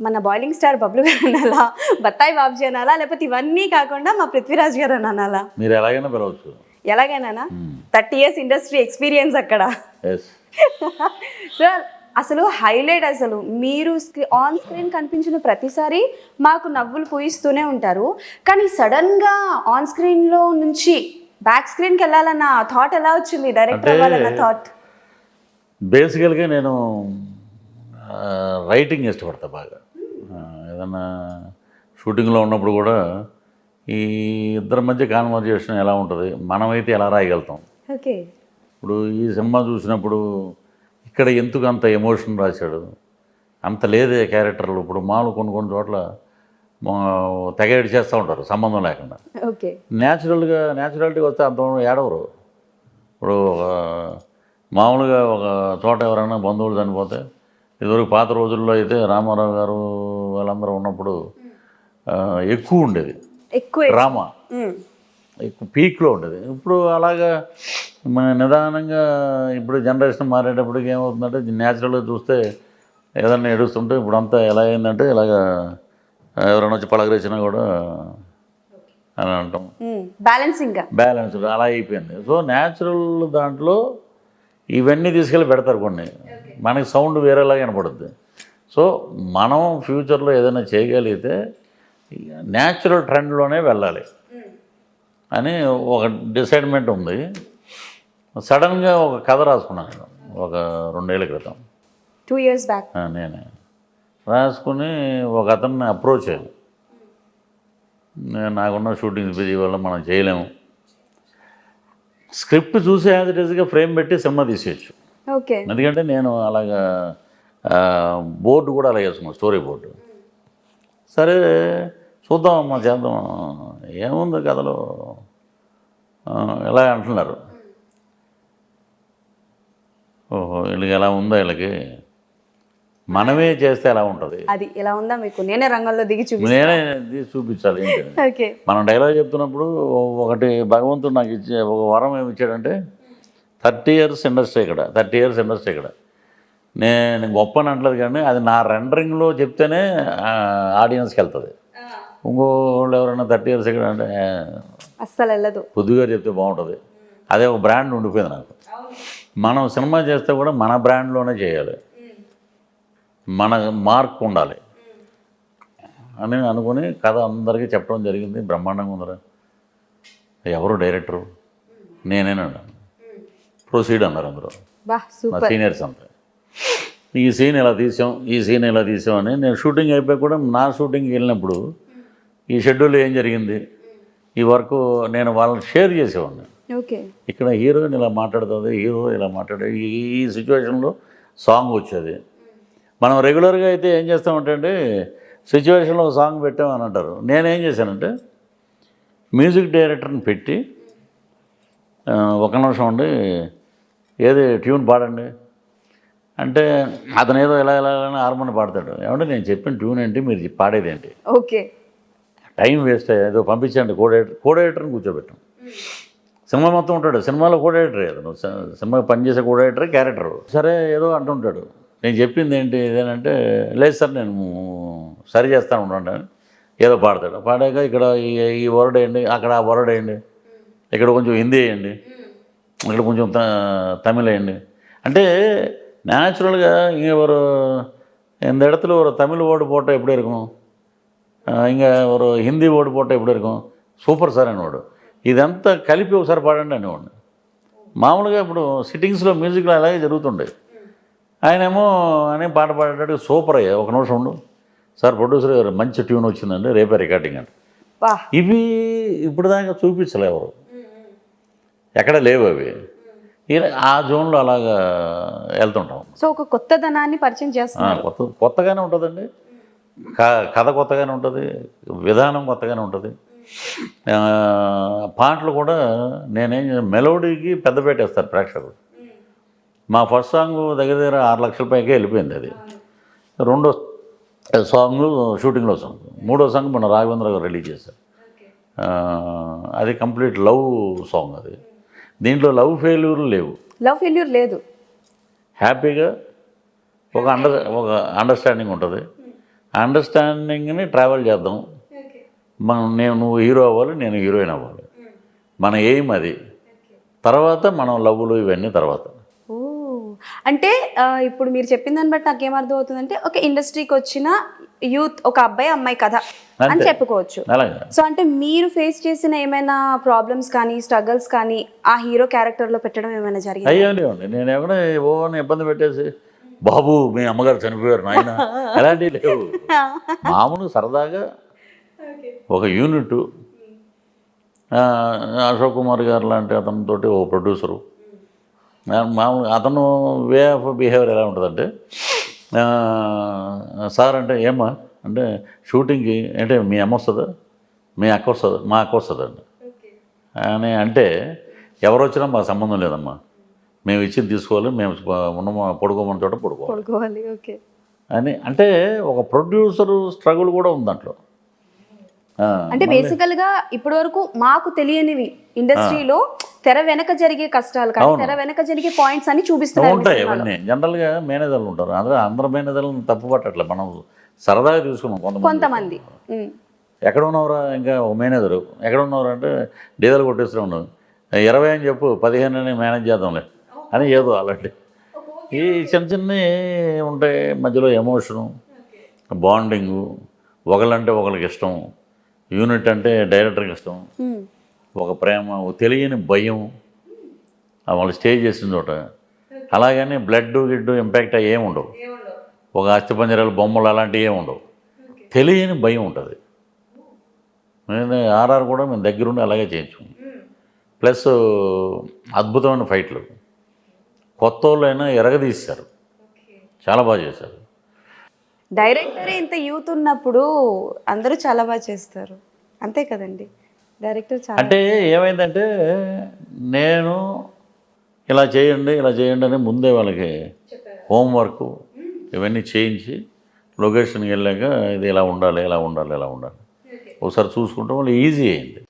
మన boiling star Bablu గారు అనాలా బత్తాయి బాబ్జీ అనాలా లేకపోతే ఇవన్నీ కాకుండా మా పృథ్వీరాజ్ గారు అని అనాలా. మీరు ఎలాగైనా పిలవచ్చు. ఎలాగైనా థర్టీ ఇయర్స్ ఇండస్ట్రీ ఎక్స్పీరియన్స్ అక్కడ. సార్ అసలు హైలైట్ అసలు. మీరు ఆన్ స్క్రీన్ కనిపించిన ప్రతిసారి మాకు నవ్వులు పూయిస్తూనే ఉంటారు. కానీ సడన్గా ఆన్ స్క్రీన్లో నుంచి బ్యాక్ స్క్రీన్కి వెళ్ళాలన్న థాట్ ఎలా వచ్చింది? డైరెక్టర్ అవ్వాలన్న థాట్ బేసికల్గా నేను రైటింగ్ ఇష్టపడతా బాగా. ఏదన్నా షూటింగ్లో ఉన్నప్పుడు కూడా ఈ ఇద్దరి మధ్య కాన్వర్జేషన్ ఎలా ఉంటుంది మనమైతే ఎలా రాయగలుగుతాం? ఓకే. ఇప్పుడు ఈ సినిమా చూసినప్పుడు ఇక్కడ ఎందుకు అంత ఎమోషన్ రాశాడు? అంత లేదే క్యారెక్టర్లు ఇప్పుడు మామూలు కొన్ని కొన్ని చోట్ల మా- తెగ చేస్తూ ఉంటారు సంబంధం లేకుండా. ఓకే. న్యాచురల్గా న్యాచురాలిటీగా వస్తే అంత ఏడవరు. ఇప్పుడు ఒక మామూలుగా ఒక చోట ఎవరైనా బంధువులు చనిపోతే ఇదివరకు పాత రోజుల్లో అయితే రామారావు గారు వాళ్ళందరూ ఉన్నప్పుడు ఎక్కువ ఉండేది. ఎక్కువ డ్రామా మ్మ్. ఎక్కువ పీక్లో ఉండేది. ఇప్పుడు అలాగా మన నిదానంగా ఇప్పుడు జనరేషన్ మారేటప్పటికి ఏమవుతుందంటే న్యాచురల్గా చూస్తే ఏదన్నా ఏడుస్తుంటే ఇప్పుడు అంతా ఎలా అయిందంటే ఇలాగా ఎవరైనా వచ్చి పలకరించినా కూడా అని అంటాం. మ్మ్. బ్యాలెన్సింగ్గా. బ్యాలెన్స్ అలా అయిపోయింది. సో న్యాచురల్ దాంట్లో ఇవన్నీ తీసుకెళ్ళి పెడతారు కొన్ని. మనకి సౌండ్ వేరేలాగా వినపడుద్ది. సో మనం ఫ్యూచర్లో ఏదైనా చేయగలిగితే న్యాచురల్ ట్రెండ్లోనే వెళ్ళాలి. అని ఒక డిసైడ్మెంట్ ఉంది. సడన్గా ఒక కథ రాసుకున్నాను నేను ఒక రెండేళ్ళ క్రితం. Two years back. నేనే. రాసుకుని ఒక అతన్ని అప్రోచ్ అయ్యాను. నేను నాకున్న షూటింగ్ బిజీ వల్ల మనం చేయలేము. స్క్రిప్ట్ చూసి యాజ్ ఇట్ ఈస్గా ఫ్రేమ్ పెట్టి సినిమా తీసేయచ్చు. ఓకే. ఎందుకంటే నేను అలాగా బోర్డు కూడా అలా వేసుకున్నాను స్టోరీ బోర్డు. సరే చూద్దాం అమ్మా చేద్దాం. ఏముంది కథలో? ఇలా అంటున్నారు. ఓహో వీళ్ళకి ఎలా ఉందో వీళ్ళకి? మనమే చేస్తే ఎలా ఉంటుంది? అది ఎలా ఉందా మీకు? నేనే రంగంలో దిగి చూపి నేనే చూపించాలి. ఓకే. మనం డైలాగ్ చెప్తున్నప్పుడు ఒకటి భగవంతుడు నాకు ఇచ్చే ఒక వరం ఏమి ఇచ్చాడంటే థర్టీ ఇయర్స్ ఇండస్ట్రీ ఇక్కడ థర్టీ ఇయర్స్ ఇండస్ట్రీ ఇక్కడ. నేను గొప్ప అని అంటలేదు కానీ అది నా రెండరింగ్లో చెప్తేనే ఆడియన్స్కి వెళ్తుంది. ఇంకో వాళ్ళు ఎవరైనా థర్టీ ఇయర్స్ ఇక్కడ అంటే అస్సలు వెళ్ళదు. పొద్దుగా చెప్తే బాగుంటుంది. అదే ఒక బ్రాండ్ ఉండిపోయింది నాకు. మనం సినిమా చేస్తే కూడా మన బ్రాండ్లోనే చేయాలి. మన మార్క్ ఉండాలి. అని అనుకుని కథ అందరికీ చెప్పడం జరిగింది. బ్రహ్మాండంగా ఉందిరా. ఎవరు డైరెక్టరు? నేనేనండి ప్రొసీడ్ అన్నారు అందరూ. సూపర్. సీనియర్స్ అంతా. ఈ సీన్ ఇలా తీసాం? ఈ సీన్ ఇలా తీసాం అని నేను షూటింగ్ అయిపోయి కూడా నా షూటింగ్కి వెళ్ళినప్పుడు ఈ షెడ్యూల్ ఏం జరిగింది? ఈ వర్క్ నేను వాళ్ళని షేర్ చేసేవాడిని. ఓకే. ఇక్కడ హీరోయిన్ ఇలా మాట్లాడుతుంది హీరో ఇలా మాట్లాడే ఈ సిచ్యువేషన్లో సాంగ్ వచ్చేది. మనం రెగ్యులర్గా అయితే ఏం చేస్తామంటే అండి సిచ్యువేషన్లో ఒక సాంగ్ పెట్టామని అంటారు. నేనేం చేశానంటే మ్యూజిక్ డైరెక్టర్ని పెట్టి ఒక నిమిషం ఉండి ఏది ట్యూన్ పాడండి. అంటే అతను ఏదో ఇలా ఇలా ఇలా హార్మోన్ పాడతాడు. ఏమంటే నేను చెప్పిన ట్యూన్ ఏంటి మీరు పాడేది ఏంటి? ఓకే. టైం వేస్ట్ ఏదో పంపించండి కోడేటర్ కోడేటర్ని కూర్చోబెట్టాం. సినిమా మొత్తం ఉంటాడు. సినిమాలో కోడేటరే అతను? సినిమా పనిచేసే కోడేటరే క్యారెక్టర్ సరే ఏదో అంటుంటాడు. నేను చెప్పింది ఏంటి ఇదేనంటే లేదు సార్ నేను సరి చేస్తాను ఉండండి అని ఏదో పాడతాడు పాడాక ఇక్కడ ఈ ఈ వర్డ్ వేయండి అక్కడ ఆ వర్డ్ వేయండి ఇక్కడ కొంచెం హిందీ వేయండి ఇక్కడ కొంచెం త- తమిళ్ వేయండి అంటే న్యాచురల్గా இங்கே ஒரு இந்த இடத்துல ஒரு தமிழ் வேர்டு போட்டால் எப்படி இருக்கும் ఇంకా ஒரு హిందీ ఓడి పోట ఎప్పుడు இருக்கும் సూపర్ సార్ అనేవాడు ఇదంతా కలిపి ఒకసారి పాడండి అనేవాడు మామూలుగా ఇప్పుడు సిట్టింగ్స్లో మ్యూజిక్లో అలాగే జరుగుతుండే ఆయనేమో అని పాట పాడేటట్టు సూపర్ అయ్యా. ఒక నిమిషం ఉండు. సార్ ప్రొడ్యూసర్ గారు మంచి ట్యూన్ వచ్చిందండి రేపే రికార్డింగ్ అంటే. ఇవి ఇప్పుడు దాకా చూపించలే ఎవరు? ఎక్కడ లేవు అవి. ఆ జోన్లో అలాగా వెళ్తుంటాం. సో ఒక కొత్తదనాన్ని పరిచయం ఆ, చేస్తున్నారు కొత్త కొత్తగానే ఉంటుందండి. క- కథ కొత్తగానే ఉంటుంది విధానం కొత్తగానే ఉంటుంది. పాటలు కూడా నేనేం మెలోడీకి పెద్ద పెట్టేస్తారు ప్రేక్షకులు. మా ఫస్ట్ సాంగ్ దగ్గర దగ్గర ఆరు లక్షల పైకే వెళ్ళిపోయింది అది. రెండో సాంగ్ షూటింగ్లో సాంగ్. మూడో సాంగ్ మన రాఘవేంద్ర గారు రిలీజ్ చేశారు. అది కంప్లీట్ లవ్ సాంగ్ అది. దీంట్లో లవ్ ఫెయిల్యూర్ లేవు. లవ్ ఫెయిల్యూర్ లేదు. హ్యాపీగా ఒక అండర్ ఒక అండర్స్టాండింగ్ ఉంటుంది. అండర్స్టాండింగ్ని ట్రావెల్ చేద్దాం. మనం నేను నువ్వు హీరో అవ్వాలి నేను హీరోయిన్ అవ్వాలి. మన ఎయిమ్ అది. తర్వాత మనం లవ్వులు ఇవన్నీ తర్వాత. అంటే ఇప్పుడు మీరు చెప్పిన దాన్ని బట్టి నాకు ఏమర్థం అవుతుందంటే ఒక ఇండస్ట్రీకి వచ్చిన యూత్ ఒక అబ్బాయి అమ్మాయి కథ అని. చెప్పుకోవచ్చు. సో అంటే మీరు ఫేస్ చేసిన ఏమైనా ప్రాబ్లమ్స్ కానీ స్ట్రగల్స్ కానీ ఆ హీరో క్యారెక్టర్లో పెట్టడం ఏమైనా జరిగింది? నేను అని ఇబ్బంది పెట్టేసి బాబు మీ అమ్మగారు చనిపోయారు నాయన. అలాంటివి లేవు. మామూలు సరదాగా ఒక యూనిట్. అశోక్ కుమార్ గారు లాంటి అతనితోటి ఓ ప్రొడ్యూసరు మామూలు అతను వే ఆఫ్ బిహేవియర్ ఎలా ఉంటుందంటే సార్ అంటే ఏమ్మా? అంటే షూటింగ్కి అంటే మీ అమ్మ వస్తుందా? మీ అక్క వస్తుందా? మా అక్క వస్తుందండి అని అంటే ఎవరు వచ్చినా మాకు సంబంధం లేదమ్మా. మేము ఇచ్చింది తీసుకోవాలి మేము ఉన్న పడుకోమన్న చోట పడుకోవాలి. ఓకే. అని అంటే ఒక ప్రొడ్యూసర్ స్ట్రగుల్ కూడా ఉంది దాంట్లో. అంటే బేసికల్గా ఇప్పటి వరకు మాకు తెలియనివి ఇండస్ట్రీలో తెర వెనక జరిగే కష్టాలు కానీ తెర వెనక జరిగే పాయింట్స్ అని చూపిస్తున్నారు ఉంటాయి. ఇవన్నీ జనరల్గా మేనేజర్లు ఉంటారు. అందరూ అందరు మేనేజర్లను తప్పు పట్టట్లే మనం సరదాగా తీసుకున్నాం కొంతమంది. కొంతమంది. ఎక్కడ ఉన్నవరా? ఇంకా ఓ మేనేజరు. ఎక్కడ ఉన్నవరా అంటే డీజిల్ కొట్టేస్తూ ఉన్నావు ఇరవై అని చెప్పు పదిహేను అని మేనేజ్ చేద్దాంలే. అని ఏదో అలాంటి. ఈ చిన్న చిన్నవి ఉంటాయి. మధ్యలో ఎమోషను బాండింగు ఒకళ్ళంటే ఒకరికి ఇష్టం. యూనిట్ అంటే డైరెక్టర్కి ఇష్టం. ఒక ప్రేమ ఒక తెలియని భయం వాళ్ళు స్టే చేసిన చోట అలాగని బ్లడ్ గిడ్డు ఇంపాక్ట్ అయ్యి ఏమి ఉండవు. ఒక అస్థిపంజరాలు బొమ్మలు అలాంటివి ఏమి ఉండవు. తెలియని భయం ఉంటుంది. నేను ఆర్ఆర్ కూడా మేము దగ్గరుండి అలాగే చేయించుకున్నాం. ప్లస్ అద్భుతమైన ఫైట్లు. కొత్త వాళ్ళైనా ఎరగదీశారు. చాలా బాగా చేశారు. డైరెక్టరే ఇంత యూత్ ఉన్నప్పుడు అందరూ చాలా బాగా చేస్తారు. అంతే కదండి. డైరెక్టర్ అంటే ఏమైందంటే నేను ఇలా చేయండి ఇలా చేయండి అని ముందే వాళ్ళకి హోంవర్క్ ఇవన్నీ చేయించి లొకేషన్కి వెళ్ళాక ఇది ఇలా ఉండాలి ఇలా ఉండాలి ఇలా ఉండాలి. ఒకసారి చూసుకుంటే వాళ్ళు ఈజీ అయింది.